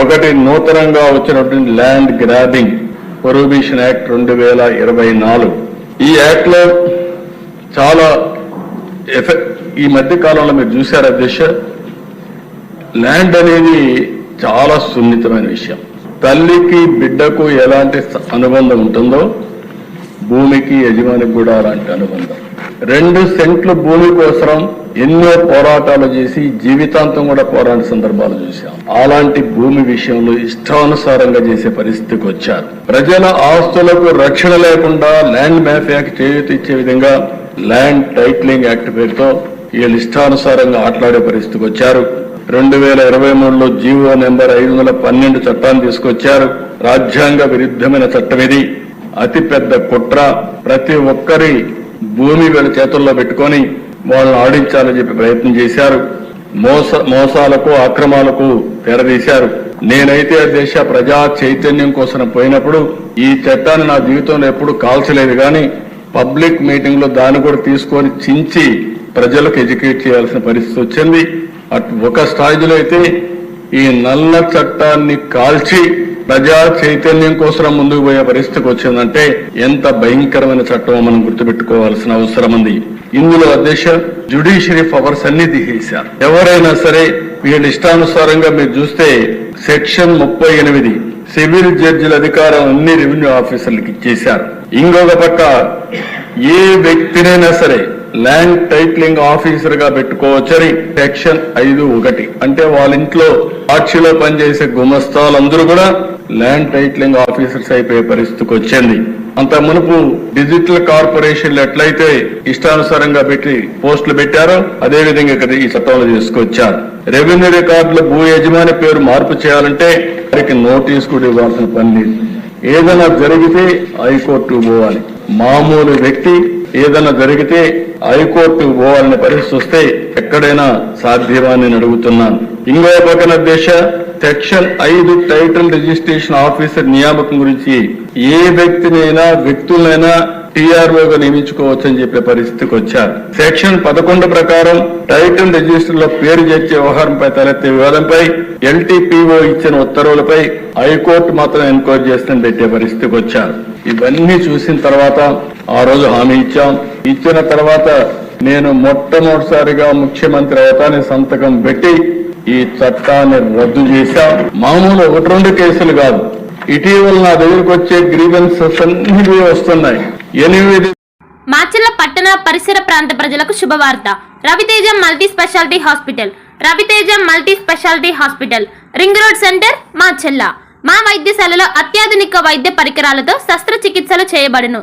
ఒకటి నూతనంగా వచ్చినటువంటి ల్యాండ్ గ్రాబింగ్ ప్రొహిబిషన్ యాక్ట్ రెండు వేల ఇరవై నాలుగు. ఈ యాక్ట్లో చాలా ఎఫెక్ట్ ఈ మధ్య కాలంలో మీరు చూశారు అధ్యక్ష ల్యాండ్ అనేది చాలా సున్నితమైన విషయం. తల్లికి బిడ్డకు ఎలాంటి అనుబంధం ఉంటుందో భూమికి యజమానికి కూడా అలాంటి అనుబంధం. రెండు సెంట్లు భూమి కోసం ఎన్నో పోరాటాలు చేసి జీవితాంతం కూడా పోరాడిన సందర్భాలు చూశాం. అలాంటి భూమి విషయంలో ఇష్టానుసారంగా చేసే పరిస్థితికి వచ్చారు. ప్రజల ఆస్తులకు రక్షణ లేకుండా ల్యాండ్ మ్యాఫియాకి చేయూత ఇచ్చే విధంగా ల్యాండ్ టైటిలింగ్ యాక్ట్ పేరుతో వీళ్ళు ఇష్టానుసారంగా ఆటలాడే పరిస్థితికి వచ్చారు. రెండు వేల ఇరవై మూడులో జీవో నెంబర్ ఐదు వందల పన్నెండు చట్టాన్ని తీసుకొచ్చారు. రాజ్యాంగ విరుద్ధమైన చట్టం ఇది. అతి పెద్ద కుట్ర ప్రతి ఒక్కరి భూమి వీళ్ళ చేతుల్లో పెట్టుకొని వాళ్ళని ఆడించాలని చెప్పి ప్రయత్నం చేశారు. మోస మోసాలకు అక్రమాలకు తెరదీశారు. నేనైతే ఆ దేశ ప్రజా చైతన్యం కోసం పోయినప్పుడు ఈ చట్టాన్ని నా జీవితంలో ఎప్పుడు కాల్చలేదు కానీ పబ్లిక్ మీటింగ్లో దాన్ని కూడా తీసుకొని చించి ప్రజలకు ఎడ్యుకేట్ చేయాల్సిన పరిస్థితి వచ్చింది. అటు ఒక స్థాయిలో అయితే ఈ నల్ల చట్టాన్ని కాల్చి ప్రజా చైతన్యం కోసం ముందుకు పోయే పరిస్థితికి వచ్చిందంటే ఎంత భయంకరమైన చట్టమో మనం గుర్తుపెట్టుకోవాల్సిన అవసరం ఉంది. ఇందులో అధ్యక్ష జ్యుడిషియరీ పవర్స్ అన్ని తీసేశారు ఎవరైనా సరే వీళ్ళ ఇష్టానుసారంగా మీరు చూస్తే సెక్షన్ ముప్పై ఎనిమిది సివిల్ జడ్జిల అధికారం అన్ని రెవెన్యూ ఆఫీసర్లకు ఇచ్చేశారు. ఇంకొక పక్క ఏ వ్యక్తినైనా సరే ల్యాండ్ టైటిలింగ్ ఆఫీసర్గా పెట్టుకోవచ్చని సెక్షన్ ఐదు ఒకటి. అంటే వాళ్ళ ఇంట్లో సాక్షిలో పనిచేసే గుమస్తాలందరూ కూడా ల్యాండ్ టైటిలింగ్ ఆఫీసర్స్ అయిపోయే పరిస్థితికి వచ్చింది. అంత మునుపు డిజిటల్ కార్పొరేషన్లు ఎట్లయితే ఇష్టానుసారంగా పెట్టి పోస్టులు పెట్టారో అదే విధంగా ఇక్కడ ఈ చట్టంలో తీసుకొచ్చారు. రెవెన్యూ రికార్డులో భూ యజమాని పేరు మార్పు చేయాలంటే వారికి నోటీస్ కూడా ఇవ్వాల్సిన పని లేదు. ఏదైనా జరిగితే హైకోర్టు పోవాలి. మామూలు వ్యక్తి ఏదైనా జరిగితే హైకోర్టు పోవాలనే పరిస్థితి వస్తే ఎక్కడైనా సాధ్యమా అని నేను అడుగుతున్నాను. ఇంకో పక్కన దేశ సెక్షన్ ఐదు టైటిల్ రిజిస్ట్రేషన్ ఆఫీసర్ నియామకం గురించి ఏ వ్యక్తినైనా వ్యక్తులైనా టీఆర్ఓగా నియమించుకోవచ్చు అని చెప్పే పరిస్థితికి వచ్చారు. సెక్షన్ పదకొండు ప్రకారం టైటిల్ రిజిస్టర్లో పేరు చేర్చే వ్యవహారంపై తలెత్తే వివాదంపై ఎల్టీపీఓ ఇచ్చిన ఉత్తర్వులపై హైకోర్టు మాత్రం ఎంక్వైరీ చేస్తుందని పెట్టే పరిస్థితికి వచ్చారు. ఇవన్నీ చూసిన తర్వాత ఆ రోజు హామీ ఇచ్చాం. ఇచ్చిన తర్వాత నేను మొట్టమొదటిసారిగా ముఖ్యమంత్రి అవతాన్ని సంతకం పెట్టి ఈ చట్టాన్ని రద్దు చేశాం. మామూలు ఒకటి రెండు కేసులు కాదు. ఇటీవల నా దగ్గరకు వచ్చే గ్రీవెన్సెస్ అన్ని వస్తున్నాయి. ఎనిమిది మాచర్ల పట్టణ పరిసర ప్రాంత ప్రజలకు శుభవార్త. Raviteja multi speciality hospital. Raviteja multi speciality hospital. Ring road centre Macherla మా వైద్యశాలలో అత్యాధునిక వైద్య పరికరాలతో శస్త్రచికిత్సలు చేయబడును.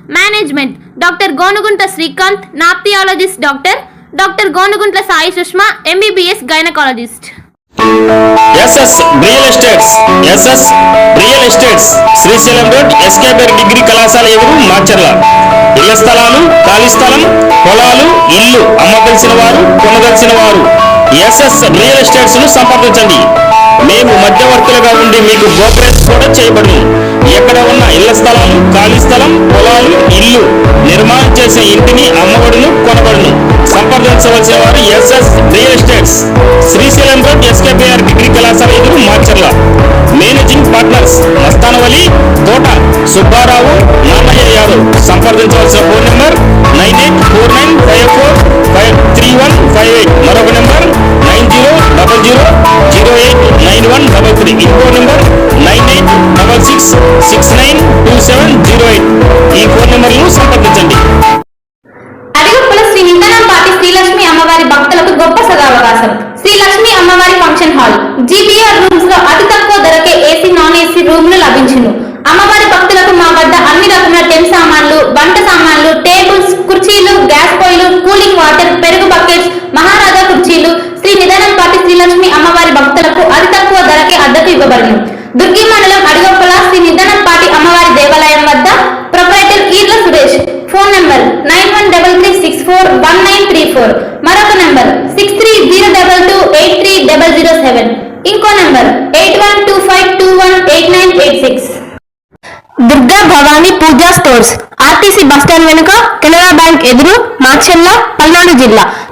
Management. Doctor Gonugunta Srikanth nephrologist doctor. Doctor Gonuguntla Sai Sushma MBBS gynaecologist. SS real estates. SS real estates. Srisailam road SKBR degree కళాశాల ఎదురు మాచర్ల. ఇళ్ళ స్థలాలు ఖాళీ స్థలం పొలాలు ఇల్లు అమ్మదలిసిన వారు కొనదలిసిన వారు. ఎస్ఎస్ రియల్ ఎస్టేట్స్ను సంప్రదించండి. మేము మధ్యవర్తులుగా ఉండి మీకు బ్రోకరేజ్ కూడా చేయబడును. ఎక్కడ ఉన్న ఇళ్ళ స్థలం ఖాళీ స్థలం పొలాలు ఇల్లు నిర్మాణం చేసే ఇంటిని అమ్మబడును కొనబడును. సంప్రదించవలసిన వారు SS real estates Srisailam road SKBR degree కళాశాల ఎదురు మార్చర్ల మేనేజింగ్ పార్ట్నర్స్ మస్తానవలి తోట సుబ్బారావు నాన్నయ్య యాదవ్. సంప్రదించవలసిన phone number nine eight four nine five four Srilakshmi అమ్మవారి భక్తులకు గొప్ప సదావకాశం. శ్రీ లక్ష్మి అమ్మవారి ఫంక్షన్ హాల్. జీపీఆర్ రూమ్స్లో అతి తక్కువ ధరకే ఏసీ నాన్ ఏసీ రూమ్లు లభించును. అమ్మవారి భక్తులకు మా వద్ద అన్ని రకముల టెన్ సామాన్లు వంట సామాన్లు టేబుల్స్ కుర్చీలు four one nine three four మరొక number six three zero double two eight three double zero seven ఇంకో number eight one two five two one eight nine eight six Durga Bhavani Puja stores RTC bus stand వెనుక Canara bank ఎదురు మాచర్ల పల్నాడు జిల్లా.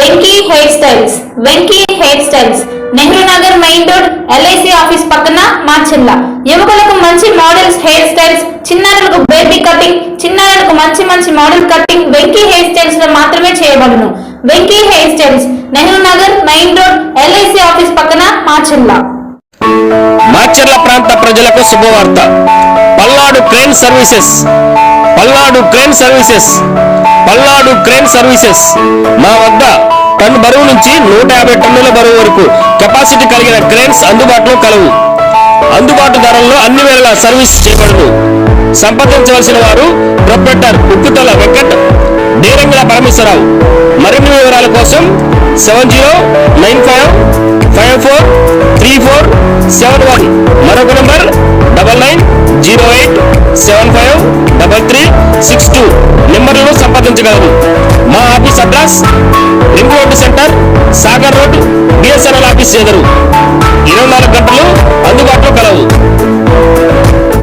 Venky hair styles Venky hair styles Nehru Nagar main road LIC office పక్కన మార్చిల్ల. యువకులకు మంచి models hair styles చిన్నారులకు baby cutting చిన్నారులకు మంచి మంచి మోడల్ కటింగ్ వెంకీ హెయిర్ స్టైల్స్లో మాత్రమే చేయబడును. Venky hair styles Nehru Nagar main road LIC office పక్కన మార్చిల్ల. మాచర్ల ప్రాంత ప్రజలకు శుభవార్త. Palnadu crane services. Palnadu crane services. Palnadu crane services. మా వద్ద టన్ బరువు నుంచి నూట యాభై టన్నుల బరువు వరకు కెపాసిటీ కలిగిన క్రేన్స్ అందుబాటులో కలవు. అందుబాటు ధరల్లో అన్ని వేళలా సర్వీస్ చేయబడదు. సంప్రదించవలసిన వారు ప్రొప్రెటర్ ఉక్కుతల వెంకట్ డేరంగుల పరమేశ్వరరావు. మరిన్ని వివరాల కోసం seven zero nine five five four three four seven one. మరొక number double nine zero eight seven five double three six two. నెంబర్లను సంప్రదించగలరు. మా office address ring road centre Sagar road BSNL office ఎదురు. ఇరవై నాలుగు గంటలు అందుబాటులో కలవు.